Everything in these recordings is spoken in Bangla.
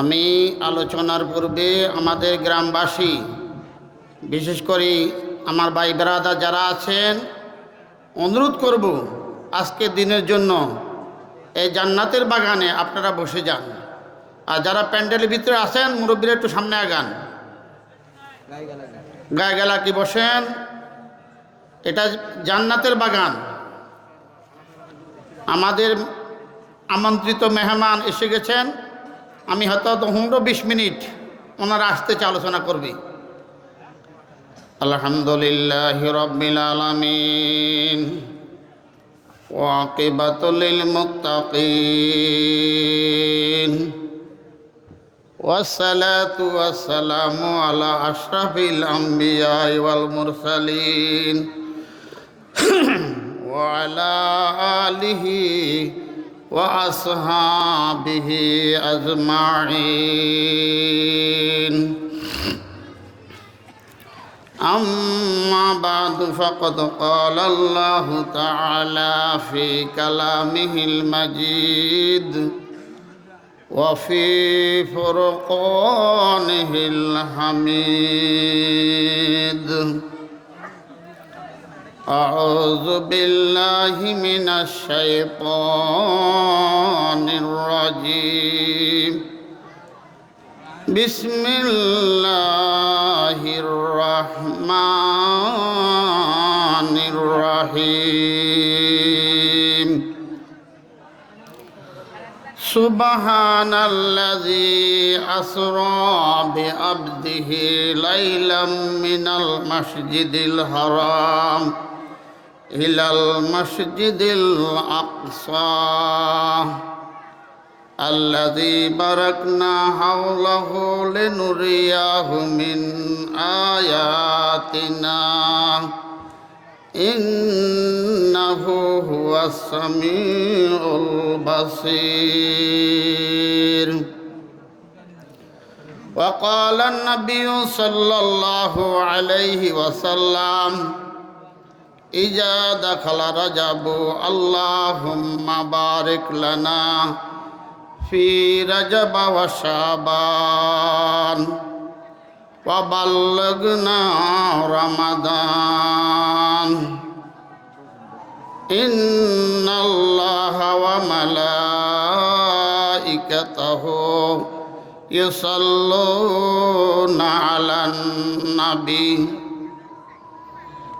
আমি আলোচনার পূর্বে আমাদের গ্রামবাসী, বিশেষ করে আমার ভাই বেড়াদা যারা আছেন, অনুরোধ করব আজকের দিনের জন্য এই জান্নাতের বাগানে আপনারা বসে যান। আর যারা প্যান্ডেলের ভিতরে আছেন, মুরব্বীরা একটু সামনে আগান। গায়ে গেলা কি বসেন? এটা জান্নাতের বাগান। আমাদের আমন্ত্রিত মেহমান এসে গেছেন আমি হয়তো পনেরো বিশ মিনিট ওনারা আসতেছে আলোচনা করবে আলহামদুলিল্লাহ রবিল আলমিন وعاقبة للمتقين والصلاة والسلام على أشرف الأنبياء والمرسلين وعلى آله وأصحابه أجمعين أما بعد فقد قال الله تعالى في كلامه المجيد وفي فرقانه الحميد أعوذ بالله من الشيطان الرجيم بسم الله الرحمن الرحيم سبحان الذي أسرى بعبده ليلا من المسجد الحرام إلى المسجد الأقصى الذي باركنا حوله لنريه من آياتنا إنه هو السميع البصير وقال النبي صلى الله عليه وسلم ইজা দাখালা রাজাবু আল্লাহুম্মা বারিক লানা ফি রাজাবা শাবান। ওয়া রমাদান। ইন্নাল্লাহা ওয়া নাবী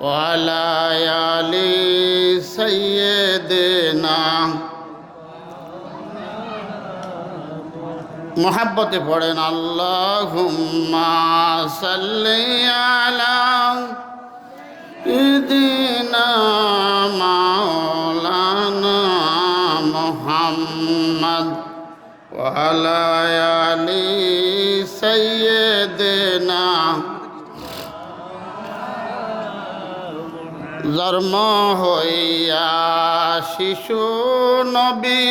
ওয়ালায়ালি সৈয়দেনা মোহাব্বতে পড়েন আল্লাহ সাল্লিয়ালা ইদিনা মাওলানা মোহাম্মদ ওয়ালায়ালি সৈয়দেনা জন্ম হইয়া শিশু নবী।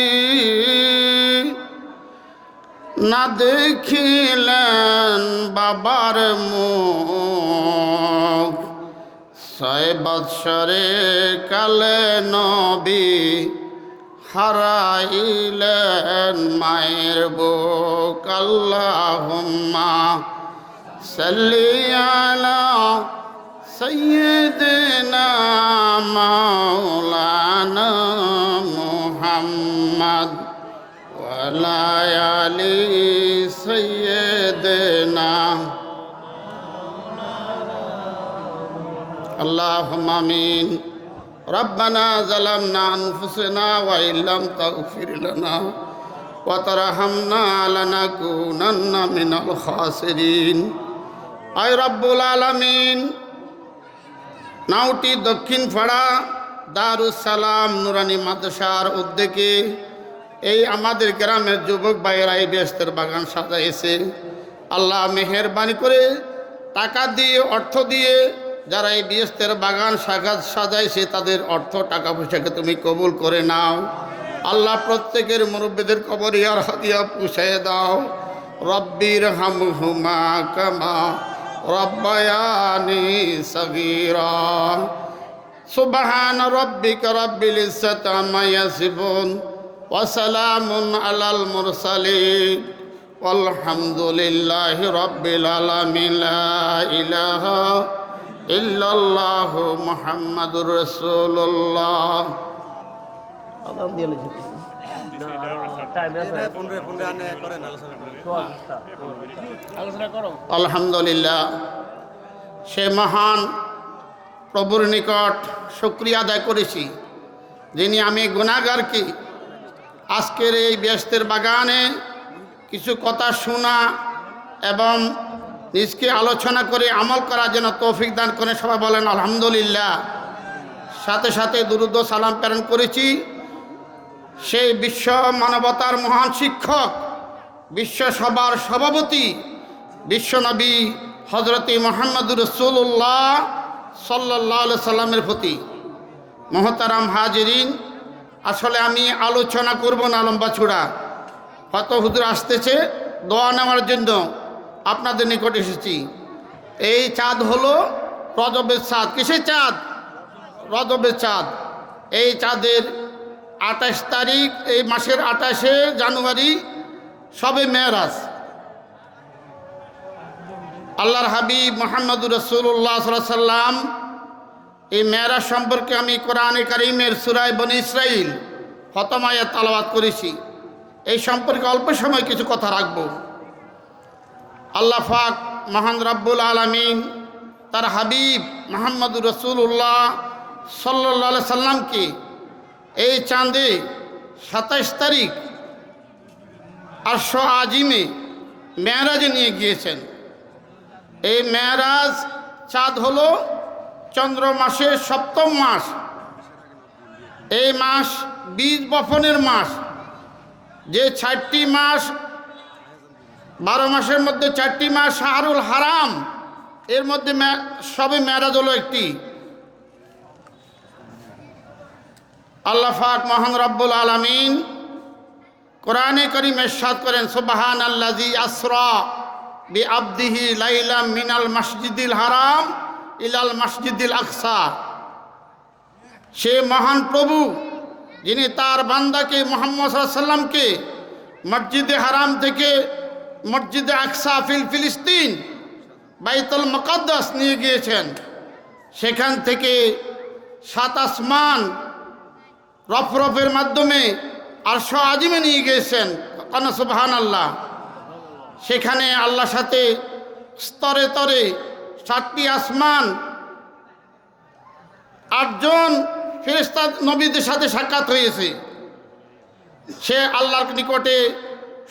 না দেখিলেন বাবার মুখ। ছয় বৎসরে কালে নবী হারাইলেন মায়ের বুক। আল্লাহুম্মা সাল্লি سيدنا مولانا محمد ولا يلي سيدنا اللهم امين ربنا ظلمنا انفسنا وان لم تغفر لنا وترحمنا لنكونن من الخاسرين اي رب العالمين নাউটি দক্ষিণ ফাড়া দারুসালাম নুরানি মাদ্রাসার উদ্যোগে এই আমাদের গ্রামের যুবক ভাইয়েরা এই ব্যস্তের বাগান সাজাইছে। আল্লাহ মেহেরবানি করে টাকা দিয়ে, অর্থ দিয়ে যারা এই ব্যস্তের বাগান সাজা সাজাইছে, তাদের অর্থ, টাকা পয়সাকে তুমি কবুল করে নাও। আল্লাহ প্রত্যেকের মুরব্বীদের কবর আর হাতিয়া পুষে দাও। রব্বির হামহুমা কামা ربياني صغيرا سبحان ربك رب العزة عما يصفون وسلام على المرسلين والحمد لله رب العالمين لا إله إلا الله محمد رسول الله আলহামদুলিল্লাহ সে মহান প্রভুর নিকট শুক্রিয়া আদায় করেছি যিনি আমি গুণাগারকে আজকের এই ব্যস্তের বাগানে কিছু কথা শোনা এবং নিজকে আলোচনা করে আমল করার জন্য তৌফিক দান করে সবাই বলেন আলহামদুলিল্লাহ। সাথে সাথে দুরুদ সালাম প্রেরণ করেছি। সেই বিশ্ব মানবতার মহান শিক্ষক, বিশ্ব সভার সভাপতি বিশ্বনবী হজরতি মোহাম্মদুর রসুল্লাহ সাল্লাহ সাল্লামের প্রতি। মহতারাম হাজিরিন, আসলে আমি আলোচনা করব না লম্বা ছুড়া। হয়তো হুজুর আসতেছে, দোয়া নেওয়ার জন্য আপনাদের নিকট এসেছি। এই চাঁদ হলো রজবের চাঁদ। কিসের চাঁদ? রজবের চাঁদ। এই চাঁদের আঠাশ তারিখ, এই মাসের আঠাশে জানুয়ারি, সবে মেয়েরাজ। আল্লাহর হাবিব মোহাম্মদুর রসুল্লাহ সাল্লাম এই মেয়েরাজ সম্পর্কে আমি কোরআনে কারিমের সুরায় বনি ইসরাইল হতমায়া তালাবাদ করেছি। এই সম্পর্কে অল্প সময় কিছু কথা রাখব। আল্লাহ ফাক মহান রাব্বুল আলমিন তার হাবিব মোহাম্মদুর রসুল্লাহ সাল্লা সাল্লামকে এই চাঁদে সাতাইশ তারিখ আটশো আজিমে মেয়ারাজে নিয়ে গিয়েছেন। এই মেয়ারাজ চাঁদ হলো চন্দ্র মাসের সপ্তম মাস। এই মাস বীজ বপনের মাস। যে চারটি মাস, বারো মাসের মধ্যে চারটি মাস শাহরুল হারাম, এর মধ্যে সবে মেয়ারাজ হলো একটি। আল্লাহ ফাক মহান রব্বুল আলমিন কোরআনে করিম এরশাদ করেন সুবাহান আল্লাজি আসরা বি আবদিহি লাইলাম মিনাল মসজিদিল হারাম ইলাল মসজিদিল আকসা। সে মহান প্রভু যিনি তার বান্দাকে মোহাম্মদ সাল্লামকে মসজিদে হারাম থেকে মসজিদে আকসা ফিল ফিলিস্তিন, বাইতুল মকদ্দাস নিয়ে গিয়েছেন। সেখান থেকে সাত আসমান রফরফের মাধ্যমে আর আজিমে নিয়ে গিয়েছেন কানা সুবহান আল্লাহ সেখানে আল্লাহর সাথে স্তরে তরে সাতটি আসমান, আটজন ফেরেস্তা নবীদের সাথে সাক্ষাৎ হয়েছে। সে আল্লাহর নিকটে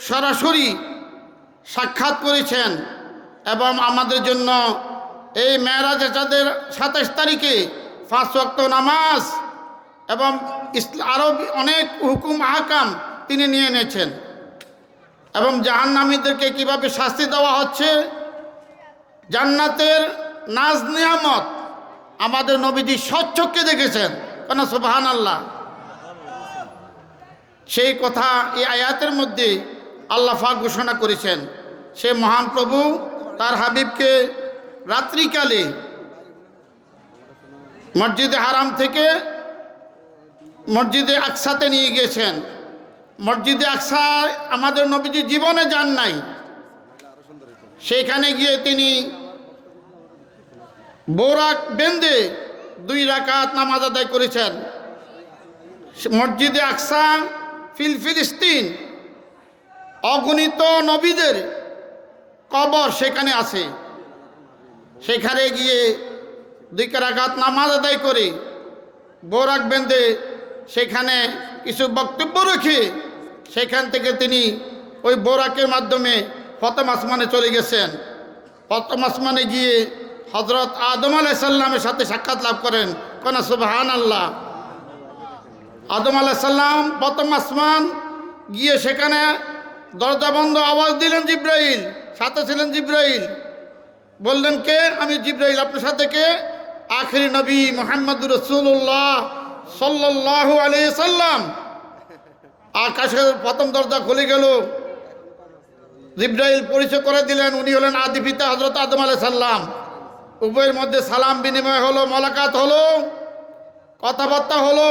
সরাসরি সাক্ষাৎ করেছেন এবং আমাদের জন্য এই মেয়েরাজে যাদের সাতাশ তারিখে পাঁচ ওয়াক্ত নামাজ এবং আরও অনেক হুকুম, আহকাম তিনি নিয়ে এনেছেন এবং জাহান্নামীদেরকে কীভাবে শাস্তি দেওয়া হচ্ছে? জান্নাতের নাজ নিয়ামত আমাদের নবীজি স্বচ্ছকে দেখেছেন। কেন? সুবাহান আল্লাহ সেই কথা এই আয়াতের মধ্যে আল্লাহ ঘোষণা করেছেন। সে মহান প্রভু তার হাবিবকে রাত্রিকালে মসজিদে হারাম থেকে মসজিদে আকসাতে নিয়ে গিয়েছেন মসজিদে আকসা আমাদের নবীজি জীবনে যান নাই। সেখানে গিয়ে তিনি বোরাক বেন্দে দুই রাকাত নামাজ আদায় করেছেন। মসজিদে আকসা ফিল ফিলিস্তিন অগণিত নবীদের কবর সেখানে আছে। সেখানে গিয়ে দুই রাকাত নামাজ আদায় করে বোরাক বেন্দে সেখানে কিছু বক্তব্য রেখে সেখান থেকে তিনি ওই বোরাকের মাধ্যমে প্রথম আসমানে চলে গেছেন। প্রথম আসমানে গিয়ে হজরত আদম আলাইসাল্লামের সাথে সাক্ষাৎ লাভ করেন। কোন? সুবাহান আল্লাহ আদম আলাইসাল্লাম প্রথম আসমান গিয়ে সেখানে দরজা বন্ধ আওয়াজ দিলেন জিব্রাইল, সাথে ছিলেন জিব্রাইল। বললেন কে? আমি জিব্রাইল, আপনার সাথে কে? আখরি নবী মোহাম্মদ রসুল্লাহ সাল্লাহ আলিয়া সাল্লাম। আকাশের প্রথম দরজা খুলে গেল। জিব্রাইল পরিচয় করে দিলেন, উনি হলেন আদি পিতা হজরত আদম আলাই সাল্লাম উভয়ের মধ্যে সালাম বিনিময় হলো, মোলাকাত হলো, কথাবার্তা হলো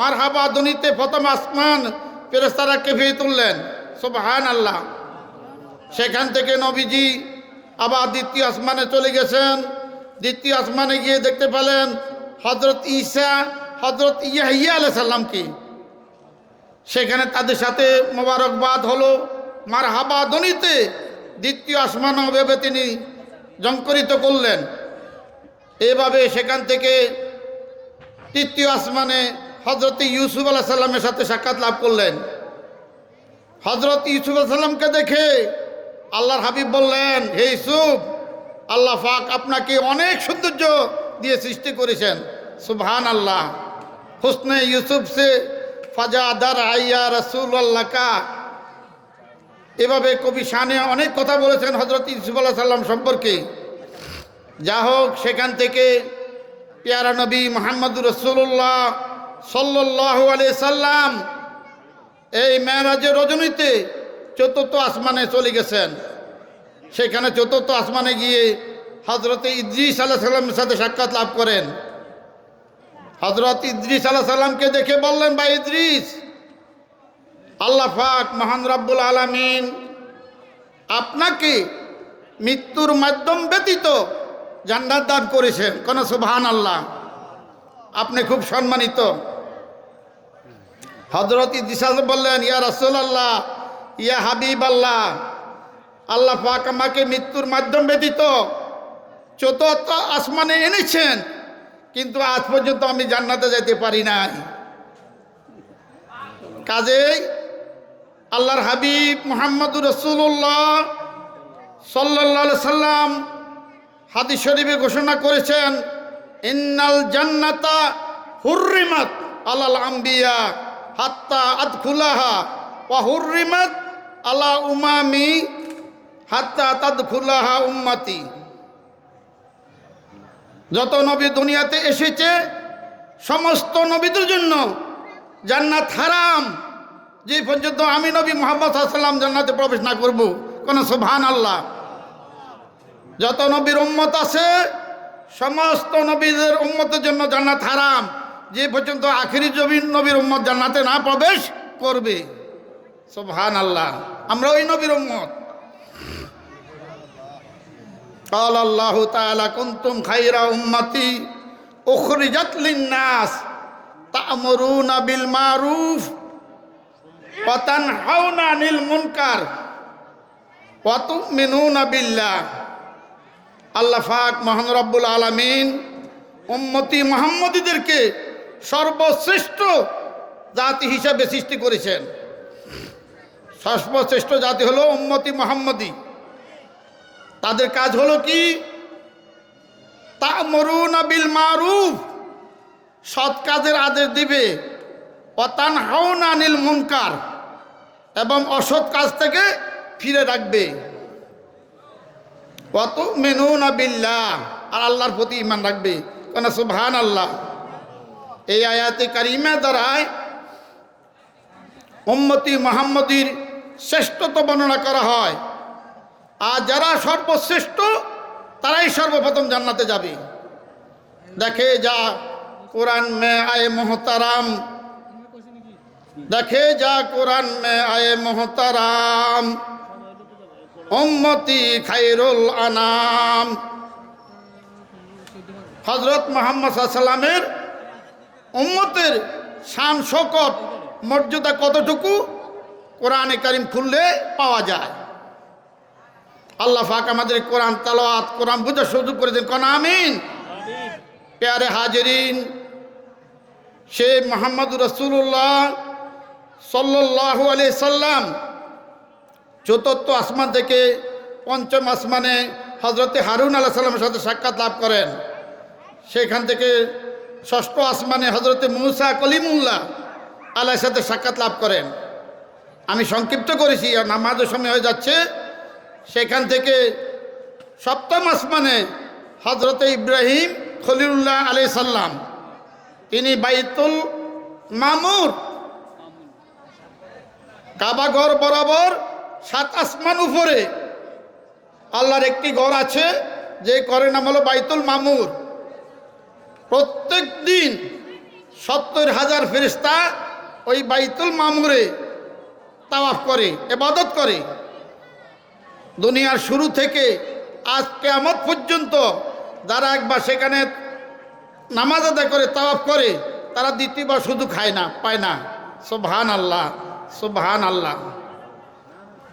মার হাবা দুনিতে প্রথম আসমান ফেরেস্তারা কেঁপে তুললেন। সুবহান আল্লাহ সেখান থেকে নবীজি আবার দ্বিতীয় আসমানে চলে গেছেন। দ্বিতীয় আসমানে গিয়ে দেখতে পেলেন হজরত ঈসা হজরত ইয়াহিয়া আলাই সাল্লামকে সেখানে তাদের সাথে মোবারকবাদ হলো মার হাবা দনিতে দ্বিতীয় আসমান ভেবে তিনি জঙ্করিত করলেন। এভাবে সেখান থেকে তৃতীয় আসমানে হজরত ইউসুফ আলাহ সাল্লামের সাথে সাক্ষাৎ লাভ করলেন। হজরত ইউসুফ আলাহ সাল্লামকে দেখে আল্লাহর হাবিব বললেন, হে ইউসুফ, আল্লাহ ফাক আপনাকে অনেক সৌন্দর্য দিয়ে সৃষ্টি করেছেন। সুবহান আল্লাহ হুসনে ইউসুফ সে ফাজা দার আইয়া রসুল কা এভাবে কবি শানে অনেক কথা বলেছেন হজরত ইউসুফ আল্লাহ সাল্লাম সম্পর্কে। যা হোক, সেখান থেকে পেয়ারা নবী মোহাম্মদুর রসুল্লাহ সাল্লাহ আলি সাল্লাম এই মেয়েরাজের রজনীতে চতুর্থ আসমানে চলে গেছেন। সেখানে চতুর্থ আসমানে গিয়ে হজরত ইদ্রিস আল্লাহ সাল্লামের সাথে সাক্ষাৎ লাভ করেন। হজরত ইদ্রিস আল্লাহ সাল্লামকে দেখে বললেন, ভাই ইদ্রিস, আল্লাহ ফাক মহান রব্বুল আলমিন আপনাকে মৃত্যুর মাধ্যম ব্যতীত জান্নাত দান করেছেন। কোন সুবহান আল্লাহ আপনি খুব সম্মানিত। হজরত ইদিসাল বললেন, ইয়া রসুল আল্লাহ ইয়া হাবিব আল্লাহ আল্লাহ পাক আমাকে মৃত্যুর মাধ্যম ব্যতীত চতুর্থ আসমানে এনেছেন। কিন্তু আজ পর্যন্ত আমি জান্নাতে যেতে পারি নাই। কাজেই আল্লাহর হাবিব মোহাম্মদুর রসুল্লাহ সাল্লাহ সাল্লাম হাদিস শরীফে ঘোষণা করেছেন, ইন্নাল জান্নাতা হুর্রিমাত আলাল আম্বিয়া হাত্তা আদখুলাহা ওয়া হুর্রিমাত আলা উমামি হাত্তা তাদখুলাহা উম্মাতি। যত নবী দুনিয়াতে এসেছে, সমস্ত নবীদের জন্য জান্নাত হারাম। যে পর্যন্ত আমি নবী মোহাম্মদ সাল্লাম জান্নাতে প্রবেশ না করব, কোন সুবহান আল্লাহ যত নবীর উম্মত আছে, সমস্ত নবীদের উম্মতের জন্য জান্নাত হারাম। যে পর্যন্ত আখিরি জমিন নবীর উম্মত জান্নাতে না প্রবেশ করবে সুবহান আল্লাহ আমরা ওই নবীর উম্মত। قال الله تعالى كنتم خير أمتي أخرجت للناس تأمرون بالمعروف وتنهون عن المنكر وتؤمنون بالله আল্লাহ ফাক মহান রব্বুল আলমিন উম্মতি মোহাম্মদীদেরকে সর্বশ্রেষ্ঠ জাতি হিসাবে সৃষ্টি করেছেন সর্বশ্রেষ্ঠ জাতি হলো উম্মতি মোহাম্মদী তাদের কাজ হলো কি? তা মরুন বিল মারুফ, সৎ কাজের আদেশ দিবে। অতান হাউন আনিল মুনকার, এবং অসৎ কাজ থেকে ফিরে রাখবে। কত মেনু না বিল্লাহ, আর আল্লাহর প্রতি ইমান রাখবে। কেন সুবহান আল্লাহ এই আয়াতে কারিমা দ্বারায় উম্মতি মোহাম্মদীর শ্রেষ্ঠত্ব বর্ণনা করা হয়। আর যারা সর্বশ্রেষ্ঠ, তারাই সর্বপ্রথম জান্নাতে যাবে। দেখে যা কোরআন মে আয়ে মোহতারাম। দেখে যা কোরআন মে আয়ে মোহতারাম। উম্মতি খাইরুল আনাম। হজরত মোহাম্মদ সাল্লামের উম্মতের শান শকত মর্যাদা কতটুকু? কোরআনে কারিম খুললে পাওয়া যায়। আল্লাহ ফাক আমাদের কোরআন তালাওয়াত কোরআন বুঝা সুযোগ করে দেন। কোন আমিন? পেয়ারে হাজরিন সে মোহাম্মদ রসুল্লাহ সাল্লাহ আলি সাল্লাম চতুর্থ আসমান থেকে পঞ্চম আসমানে হজরতে হারুন আল্লাহ সাল্লামের সাথে সাক্ষাৎ লাভ করেন। সেখান থেকে ষষ্ঠ আসমানে হজরতে মুসা কলিমুল্লাহ আল্লাহর সাথে সাক্ষাৎ লাভ করেন। আমি সংক্ষিপ্ত করেছি আর নামাজের সময় হয়ে যাচ্ছে। সেখান থেকে সপ্তম আসমানে হজরত ইব্রাহিম খলিউল্লাহ আলি সাল্লাম তিনি বাইতুল মামুর কাবাঘর বরাবর সাত আসমান উপরে আল্লাহর একটি ঘর আছে, যে ঘরের নাম হলো বাইতুল মামুর। প্রত্যেক দিন সত্তর হাজার ফেরিস্তা ওই বাইতুল মামুরে তাওয়াফ করে এবাদত করে। দুনিয়ার শুরু থেকে আজ কেয়ামত পর্যন্ত যারা একবার সেখানে নামাজ আদায় করে, তাওয়াফ করে, তারা দ্বিতীয়বার শুধু খায় না, পায় না। সুবহান আল্লাহ সুবহান আল্লাহ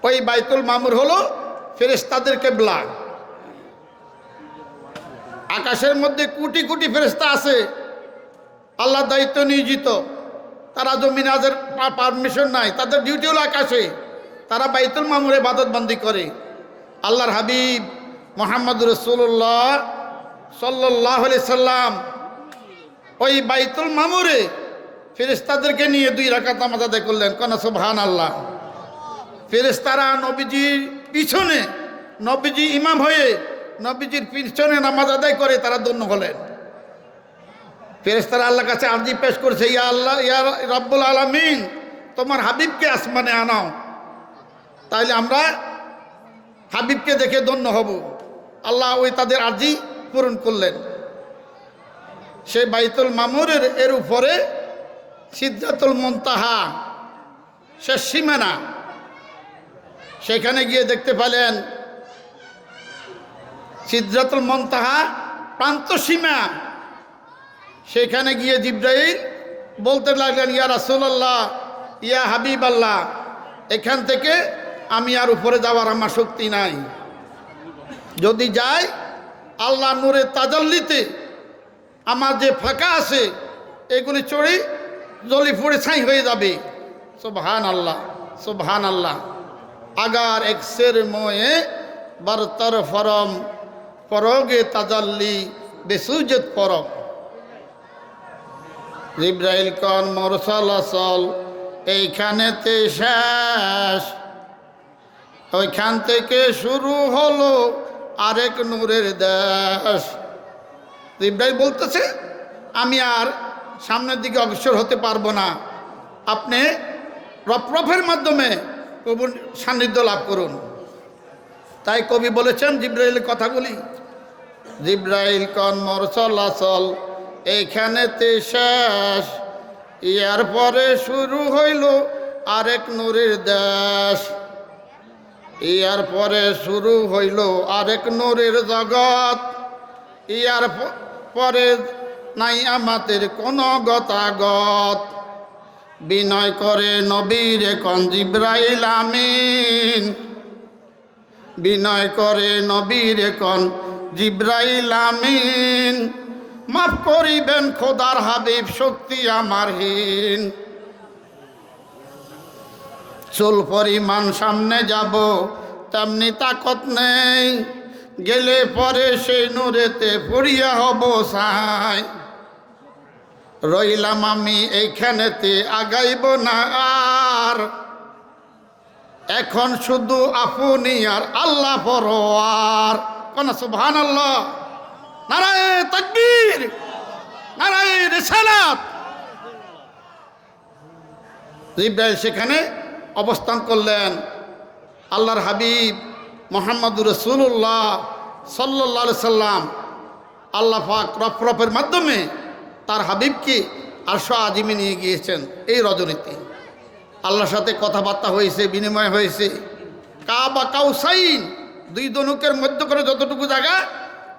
ওই বাইতুল মামুর হলো ফেরেস্তাদের কেবলা। আকাশের মধ্যে কোটি কোটি ফেরেস্তা আছে। আল্লাহ দায়িত্ব নিয়োজিত। তারা জমিনাজের পারমিশন নাই। তাদের ডিউটি হলো আকাশে। তারা বাইতুল মামুরে বাদতবন্দি করে। আল্লাহর হাবিব মোহাম্মদ রসুল্লাহ সাল্লাহ সাল্লাম ওই বাইতুল মামুরে ফেরেস্তাদেরকে নিয়ে দুই রাকাত নামাজ আদায় করলেন। কোন সোভান আল্লাহ ফেরেস্তারা নবীজির পিছনে, নবীজি ইমাম হয়ে নবীজির পিছনে নামাজ আদায় করে তারা দন্য হলেন। ফেরেস্তারা আল্লাহ কাছে আর্জি পেশ করছে, ইয়া আল্লাহ, ইয়া রব্বুল আলমিন, তোমার হাবিবকে আসমানে আনাও। তাইলে আমরা হাবিবকে দেখে ধন্য হব। আল্লাহ ওই তাদের আর্জি পূরণ করলেন। সে বাইতুল মামুরের এর উপরে সিদ্ধাতুল মন্তাহা, সে সীমানা, সেখানে গিয়ে দেখতে পেলেন সিদ্ধাতুল মন্তাহা প্রান্ত সীমা। সেখানে গিয়ে জিব্রাইল বলতে লাগলেন, ইয়া রাসুলাল্লাহ, ইয়া হাবিব আল্লাহ এখান থেকে আমি আর উপরে যাওয়ার আমার শক্তি নাই। যদি যাই আল্লাহ নূরের তাজাল্লিতে আমার যে ফাঁকা আছে, এগুলি চড়ে জলি পড়ে ছাই হয়ে যাবে। সুবহান আল্লাহ সুবহান আল্লাহ আগার এক্সের ময়ে বরতর ফরম, পরগে তাজাল্লি বেসুজত পরম। ইব্রাহিল কন মরসল আসল, এইখানেতে শেষ। ওইখান থেকে শুরু হলো আরেক নূরের দেশ। ইব্রাহিম বলতেছে, আমি আর সামনের দিকে অগ্রসর হতে পারব না। আপনি রফরফের মাধ্যমে প্রভুর সান্নিধ্য লাভ করুন। তাই কবি বলেছেন জিব্রাইলের কথাগুলি। জিব্রাইল কন মরসল আসল এইখানেতে শেষ। ইয়ার পরে শুরু হইল আরেক নূরের দেশ। ইয়ার পরে শুরু হইল আরেক নূরের জগৎ। ইয়ার পরে নাই আমাদের কোনো গতাগত। বিনয় করে নবীর কন জিব্রাইল আমিন। বিনয় করে নবীর কন জিব্রাইল আমিন। মাফ করিবেন খোদার হাবিব, শক্তি আমার হীন। চুল পরিমাণ সামনে যাব, তেমনি তাকত নেই। গেলে পরে সেই নূরেতে পড়িয়া হব সাই রইলাম আমি এইখানেতে, আগাইব না আর। এখন শুধু আপনি আর আল্লাহ পরোয়ার। কোন আল্লাহ নারায় তকবীর। নারায় রেসালাত। সেখানে অবস্থান করলেন। আল্লাহর হাবিব মোহাম্মদুর রসুল্লাহ সাল্লাহ সাল্লাম আল্লাহ পাক রফরফের মাধ্যমে তার হাবিবকে আরশো আজিমে নিয়ে গিয়েছেন এই রজনীতি। আল্লাহর সাথে কথাবার্তা হয়েছে, বিনিময় হয়েছে। কা বা কাউসাইন দুই দনুকের মধ্যে করে যতটুকু জায়গা,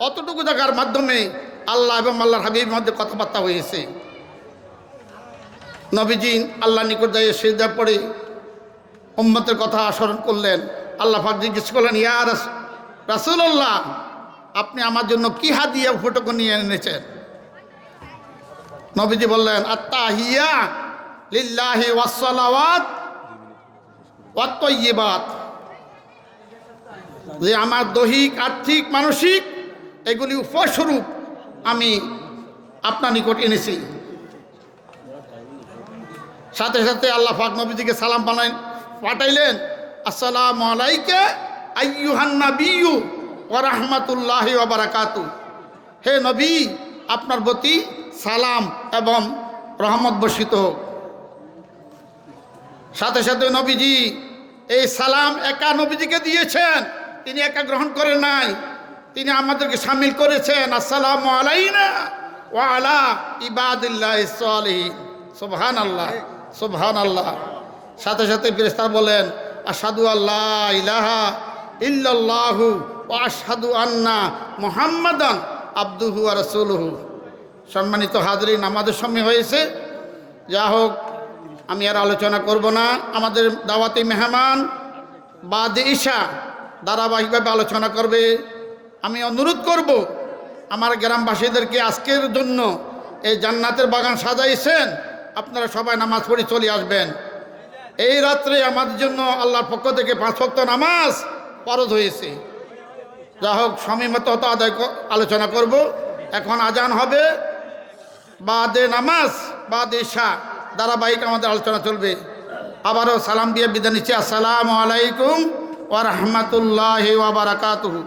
অতটুকু জায়গার মাধ্যমে আল্লাহ এবং আল্লাহর হাবিবের মধ্যে কথাবার্তা হয়েছে। নবীজিন আল্লাহ নিকট যাই সেজা পড়ে উম্মতের কথা স্মরণ করলেন। আল্লাহ পাক জিজ্ঞেস করলেন, ইয়া রাসুল্লাহ আপনি আমার জন্য কি হাদিয়া ফটোকো নিয়ে এনেছেন? নবীজি বললেন আত্মা হিয়া লিল্লাহি ওয়াসসালাওয়াত ওয়াত্তয়্যিবাত যে আমার দৈহিক, আর্থিক, মানসিক, এগুলি উপস্বরূপ আমি আপনার নিকট এনেছি। সাথে সাথে আল্লাহ পাক নবীজিকে সালাম বানাই পাঠাইলেন, আসসালামু আলাইকা আইয়ুহান্না বিয়ু ও রহমতুল্লাহ বারাকাতু হে নবী, আপনার প্রতি সালাম এবং রহমত বর্ষিত হোক। সাথে সাথে নবীজি এই সালাম একা নবীজিকে দিয়েছেন, তিনি একা গ্রহণ করেন নাই, তিনি আমাদেরকে সামিল করেছেন, আসসালামু আলাইনা ও আলা ইবাদিল্লাহ সুবহান আল্লাহ সুবহান আল্লাহ সাথে সাথে ফেরেশতা বলেন আসাদু আল্লাহ ইলাহা ইল্লাল্লাহু ও আসাদু আন্না মুহাম্মাদান আব্দুহু আর রসুলহু। সম্মানিত হাজরিন আমাদের সময় হয়েছে। যা হোক, আমি আর আলোচনা করব না। আমাদের দাওয়াতি মেহমান বাদ ঈশা ধারাবাহিকভাবে আলোচনা করবে। আমি অনুরোধ করব, আমার গ্রামবাসীদেরকে আজকের জন্য এই জান্নাতের বাগান সাজাইছেন। আপনারা সবাই নামাজ পড়ে চলে আসবেন। এই রাত্রে আমাদের জন্য আল্লাহর পক্ষ থেকে পাঁচ ভক্ত নামাজ ফরজ হয়েছে। যা হোক সমীমত আদায় আলোচনা করব। এখন আজান হবে। বাদে নামাজ, বাদে শাহ ধারাবাহিক আমাদের আলোচনা চলবে। আবারও সালাম দিয়ে বিদায় নিচ্ছি। আসসালামু আলাইকুম ওয়া রাহমাতুল্লাহি ওয়া বারাকাতুহু।